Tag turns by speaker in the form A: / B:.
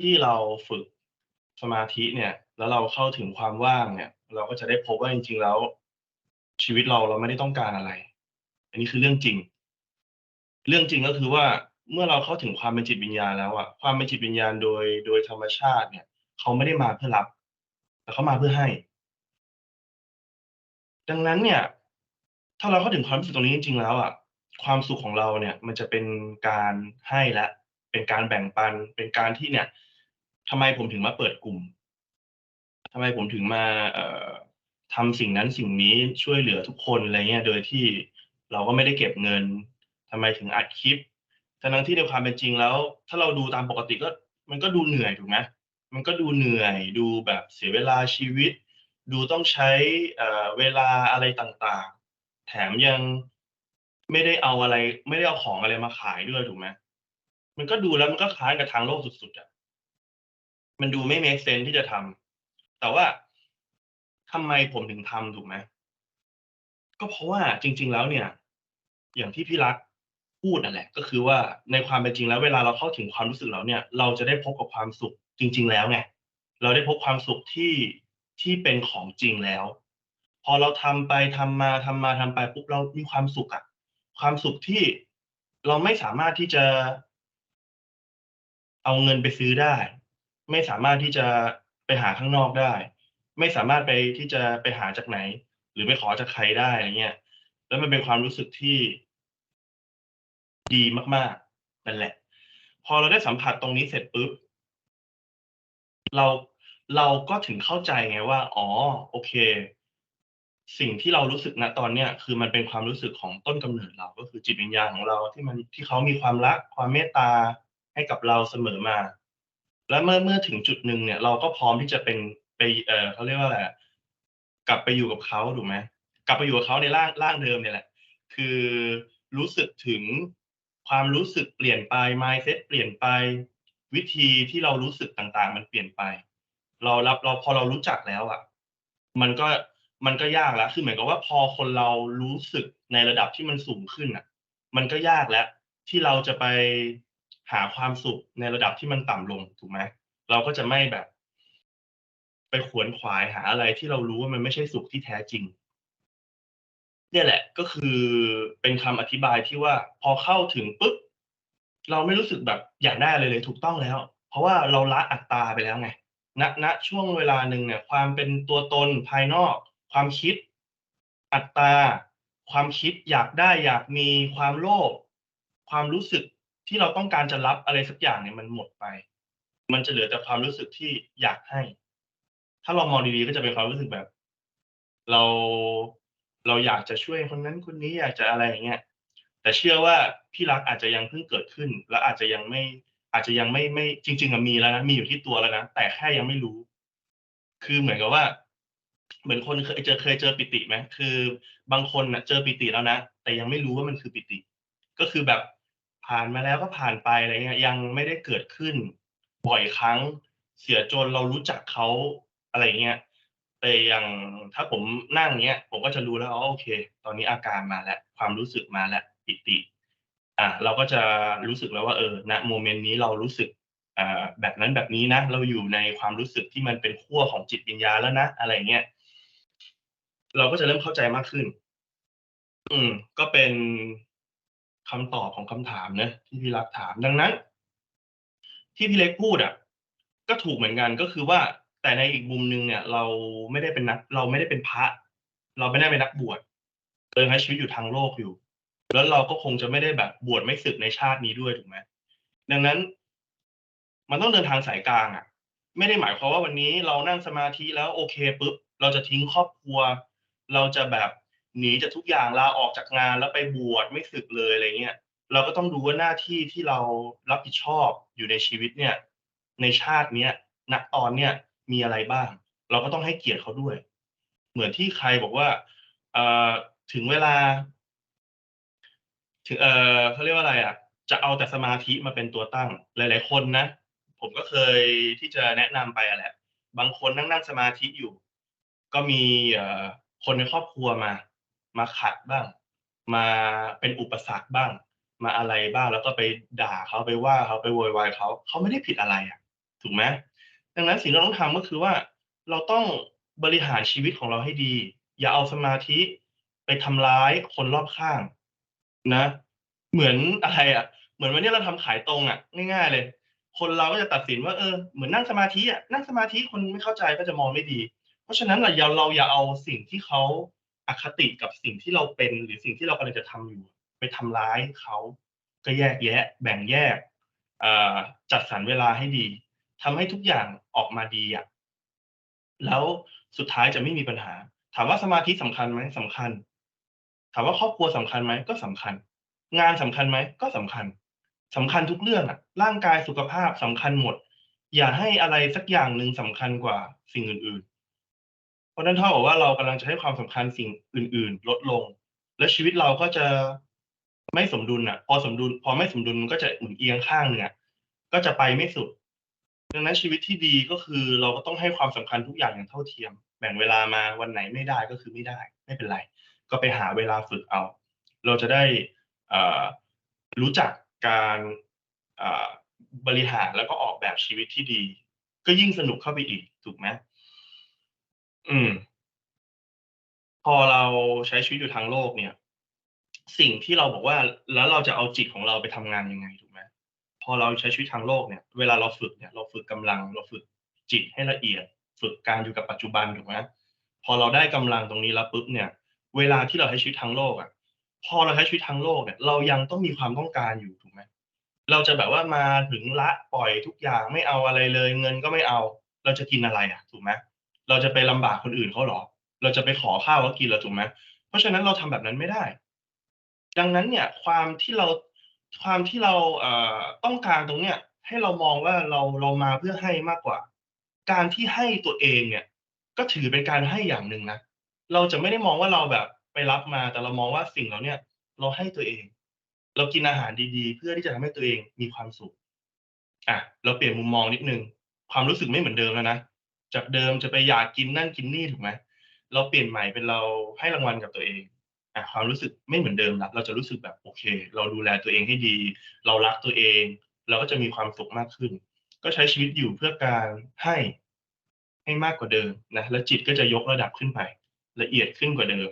A: ที่เราฝึกสมาธิเนี่ย แล้วเราเข้าถึงความว่างเนี่ย เราก็จะได้พบว่าจริง ๆ แล้ว ชีวิตเราเราไม่ได้ต้องการอะไร อันนี้คือเรื่องจริง เรื่องจริงก็คือว่าเมื่อเราเข้าถึงความเป็นจิตวิญญาณแล้วอะความเป็นจิตวิญญาณโดยโดยธรรมชาติเนี่ย เขาไม่ได้มาเพื่อรับ แต่เขามาเพื่อให้ ดังนั้นเนี่ย ถ้าเราเข้าถึงความรู้สึกตรงนี้จริง ๆ แล้วอะความสุขของเราเนี่ย มันจะเป็นการให้และเป็นการแบ่งปันเป็นการที่เนี่ย ทำไมผมถึงมาเปิดกลุ่มทำไมผมถึงมาเอ่อทำสิ่งนั้นสิ่งนี้ช่วยเหลือทุกคนอะไรเงี้ย โดยที่เราก็ไม่ได้เก็บเงินทำไมถึงอัดคลิปทั้งที่ในความเป็นจริงแล้ว ถ้าเราดูตามปกติก็ มันก็ดูเหนื่อยถูกไหมมันก็ดูเหนื่อยดูแบบเสียเวลาชีวิต ดูต้องใช้เวลาอะไรต่างๆ แถมยังไม่ได้เอาอะไร ไม่ได้เอาของอะไรมาขายด้วยถูกไหมมันก็ดูแล้วมันก็คล้ายกับทางโลกสุดๆอะ มันดูไม่เมกเซนส์ที่จะทำแต่ว่าทำไมผมถึงทำถูกไหมก็เพราะว่าจริง ๆ แล้วเนี่ย อย่างที่พี่รักพูดนั่นแหละ ก็คือว่าในความเป็นจริงแล้วเวลาเราเข้าถึงความรู้สึกแล้วเนี่ย เราจะได้พบกับความสุขจริง ๆ แล้วไงเราได้พบความสุขที่ที่เป็นของจริงแล้ว พอเราทำไปทำมาทำมาทำไปปุ๊บเรามีความสุขอะความสุขที่เราไม่สามารถที่จะ เอาเงินไปซื้อได้ ไม่สามารถที่จะไปหาข้างนอกได้ ไม่สามารถไปที่จะไปหาจากไหน หรือไปขอจากใครได้อะไรเงี้ย แล้วมันเป็นความรู้สึกที่ดีมากๆนั่นแหละ พอเราได้สัมผัสตรงนี้เสร็จปุ๊บเราเราก็ถึงเข้าใจไงว่า อ๋อ โอเค สิ่งที่เรารู้สึกณตอนเนี้ยคือมันเป็นความรู้สึกของต้นกำเนิดเรา ก็คือจิตวิญญาณของเราที่มันที่เขามีความรักความเมตตาให้กับเราเสมอมา และเมื่อเมื่อถึงจุดหนึ่งเนี่ย เราก็พร้อมที่จะเป็นไปเออเขาเรียกว่าอะไรกลับไปอยู่กับเขาถูกไหมกลับไปอยู่กับเขาในร่างร่างเดิมเนี่ยแหละ คือรู้สึกถึงความรู้สึกเปลี่ยนไป mindset เปลี่ยนไปวิธีที่เรารู้สึกต่างๆ มันเปลี่ยนไป เรารับเราพอเรารู้จักแล้วอะ มันก็มันก็ยากแล้วคือเหมือนกับว่าพอคนเรารู้สึกในระดับที่มันสูงขึ้นน่ะ มันก็ยากแล้ว ที่เราจะไป หาความสุขในระดับที่มันต่ำลงถูกไหมเราก็จะไม่แบบ ไปขวนขวายหาอะไรที่เรารู้ว่ามันไม่ใช่สุขที่แท้จริง เนี่ยแหละก็คือเป็นคำอธิบายที่ว่า พอเข้าถึงปุ๊บเราไม่รู้สึกแบบอยากได้อะไรเลยถูกต้องแล้ว เพราะว่าเราละอัตตาไปแล้วไงณณช่วงเวลาหนึ่งเนี่ย ความเป็นตัวตนภายนอก ความคิด อัตตา ความคิดอยากได้อยากมีความโลภความรู้สึก ที่เราต้องการจะรับอะไรสักอย่างเนี่ยมันหมดไป มันจะเหลือแต่ความรู้สึกที่อยากให้ ถ้าเรามองดีๆก็จะเป็นความรู้สึกแบบ เราเราอยากจะช่วยคนนั้นคนนี้อยากจะอะไรอย่างเงี้ยแต่เชื่อว่าพี่รักอาจจะยังเพิ่งเกิดขึ้น และอาจจะยังไม่ อาจจะยังไม่ไม่จริงๆอะมีแล้วนะมีอยู่ที่ตัวแล้วนะแต่แค่ยังไม่รู้ คือเหมือนกับว่า เหมือนคนเคยเจอเคยเจอปิติไหมคือบางคนน่ะเจอปิติแล้วนะแต่ยังไม่รู้ว่ามันคือปิติ ก็คือแบบ ผ่านมาแล้วก็ผ่านไปอะไรเงี้ยยังไม่ได้เกิดขึ้น บ่อยครั้งเสียจนเรารู้จักเขาอะไรเงี้ยแต่อย่างถ้าผมนั่งเงี้ย ผมก็จะรู้แล้วอ๋อโอเค ตอนนี้อาการมาแล้ว ความรู้สึกมาแล้วปิติ อ่า เราก็จะรู้สึกแล้วว่าเออณโมเมนต์นี้เรารู้สึกอ่าแบบนั้นแบบนี้นะเราอยู่ในความรู้สึกที่มันเป็นขั้วของจิตวิญญาณแล้วนะอะไรเงี้ยเราก็จะเริ่มเข้าใจมากขึ้น อืม ก็เป็น คำตอบของคำถามนะที่พี่รักถามดังนั้น ที่พี่เล็กพูดอะ ก็ถูกเหมือนกันก็คือว่า แต่ในอีกมุมหนึ่งเนี่ย เราไม่ได้เป็นนัก เราไม่ได้เป็นพระ เราไม่ได้เป็นนักบวชเรายังใช้ชีวิตอยู่ทางโลกอยู่ แล้วเราก็คงจะไม่ได้แบบบวชไม่สึกในชาตินี้ด้วยถูกไหมดังนั้น มันต้องเดินทางสายกลางอะ ไม่ได้หมายความว่าวันนี้เรานั่งสมาธิแล้วโอเคปุ๊บเราจะทิ้งครอบครัว เราจะแบบ หนีจากทุกอย่างลาออกจากงานแล้วไปบวชไม่สึกเลยอะไรเงี้ยเราก็ต้องดูว่าหน้าที่ที่เรารับผิดชอบอยู่ในชีวิตเนี่ย ในชาติเนี้ยณตอนเนี้ยมีอะไรบ้าง เราก็ต้องให้เกียรติเขาด้วย เหมือนที่ใครบอกว่าเอ่อถึงเวลา ถึงเอ่อเขาเรียกว่าอะไรอะจะเอาแต่สมาธิมาเป็นตัวตั้ง หลาย ๆ คนนะผมก็เคยที่จะแนะนำไปอะแหละ บางคนนั่งๆสมาธิอยู่ ก็มีเอ่อคนในครอบครัวมา มาขัดบ้าง มาเป็นอุปสรรคบ้าง มาอะไรบ้างแล้วก็ไปด่าเขาไปว่าเขาไปโวยวายเขาเขาไม่ได้ผิดอะไรอะ ถูกไหมดังนั้นสิ่งที่เราต้องทำก็คือว่า เราต้องบริหารชีวิตของเราให้ดี อย่าเอาสมาธิไปทำร้ายคนรอบข้าง นะ เหมือนอะไรอะ เหมือนวันนี้เราทำขายตรงอะ ง่ายๆเลย คนเราก็จะตัดสินว่าเออเหมือนนั่งสมาธิอะนั่งสมาธิคนไม่เข้าใจก็จะมองไม่ดี เพราะฉะนั้นเราอย่าเราอย่าเอาสิ่งที่เขา อคติกับสิ่งที่เราเป็นหรือสิ่งที่เรากำลังจะทำอยู่ ไปทำร้ายเขาก็แยกแยะ แบ่งแยกจัดสรรเวลาให้ดีทำให้ทุกอย่างออกมาดีอะแล้วสุดท้ายจะไม่มีปัญหา ถามว่าสมาธิสำคัญไหมสำคัญ ถามว่าครอบครัวสำคัญไหมก็สำคัญ งานสำคัญไหมก็สำคัญสำคัญทุกเรื่องอะ ร่างกายสุขภาพสำคัญหมด อย่าให้อะไรสักอย่างหนึ่งสำคัญกว่าสิ่งอื่น ราะนั้นเท่ากับว่าเรากำลังจะให้ความสำคัญสิ่งอื่น ๆ ลดลง และชีวิตเราก็จะไม่สมดุลอะ พอสมดุล พอไม่สมดุลมันก็จะหมุนเอียงข้างหนึ่งอะก็จะไปไม่สุด ดังนั้นชีวิตที่ดีก็คือเราก็ต้องให้ความสำคัญทุกอย่างอย่างเท่าเทียม แบ่งเวลามาวันไหนไม่ได้ก็คือไม่ได้ ไม่เป็นไร ก็ไปหาเวลาฝึกเอา เราจะได้รู้จักการบริหารแล้วก็ออกแบบชีวิตที่ดี ก็ยิ่งสนุกเข้าไปอีกถูกไหม อืม พอเราใช้ชีวิตอยู่ทางโลกเนี่ย สิ่งที่เราบอกว่า แล้วเราจะเอาจิตของเราไปทำงานยังไงถูกไหมพอเราใช้ชีวิตทางโลกเนี่ย เวลาเราฝึกเนี่ยเราฝึกกำลัง เราฝึกจิตให้ละเอียด ฝึกการอยู่กับปัจจุบันถูกไหมพอเราได้กำลังตรงนี้แล้วปุ๊บเนี่ย เวลาที่เราใช้ชีวิตทางโลกอะ พอเราใช้ชีวิตทางโลกเนี่ย เรายังต้องมีความต้องการอยู่ถูกไหมเราจะแบบว่ามาถึงละปล่อยทุกอย่างไม่เอาอะไรเลย เงินก็ไม่เอา เราจะกินอะไรอะ ถูกไหม เราจะไปลำบากคนอื่นเขาหรอ เราจะไปขอข้าวเขากินเราถูกไหมเพราะฉะนั้นเราทำแบบนั้นไม่ได้ ดังนั้นเนี่ยความที่เราความที่เราเอ่อต้องการตรงเนี้ยให้เรามองว่าเราเรามาเพื่อให้มากกว่า การที่ให้ตัวเองเนี่ย ก็ถือเป็นการให้อย่างหนึ่งนะเราจะไม่ได้มองว่าเราแบบไปรับมาแต่เรามองว่าสิ่งเหล่านี้เราให้ตัวเอง เรากินอาหารดีๆ เพื่อที่จะทำให้ตัวเองมีความสุขอะเราเปลี่ยนมุมมองนิดนึงความรู้สึกไม่เหมือนเดิมแล้วนะ จากเดิมจะไปอยากกินนั่นกินนี่ถูกไหมเราเปลี่ยนใหม่เป็นเราให้รางวัลกับตัวเองอะความรู้สึกไม่เหมือนเดิมละเราจะรู้สึกแบบโอเค เราดูแลตัวเองให้ดี เรารักตัวเอง เราก็จะมีความสุขมากขึ้น ก็ใช้ชีวิตอยู่เพื่อการให้ให้มากกว่าเดิมนะและจิตก็จะยกระดับขึ้นไป ละเอียดขึ้นกว่าเดิม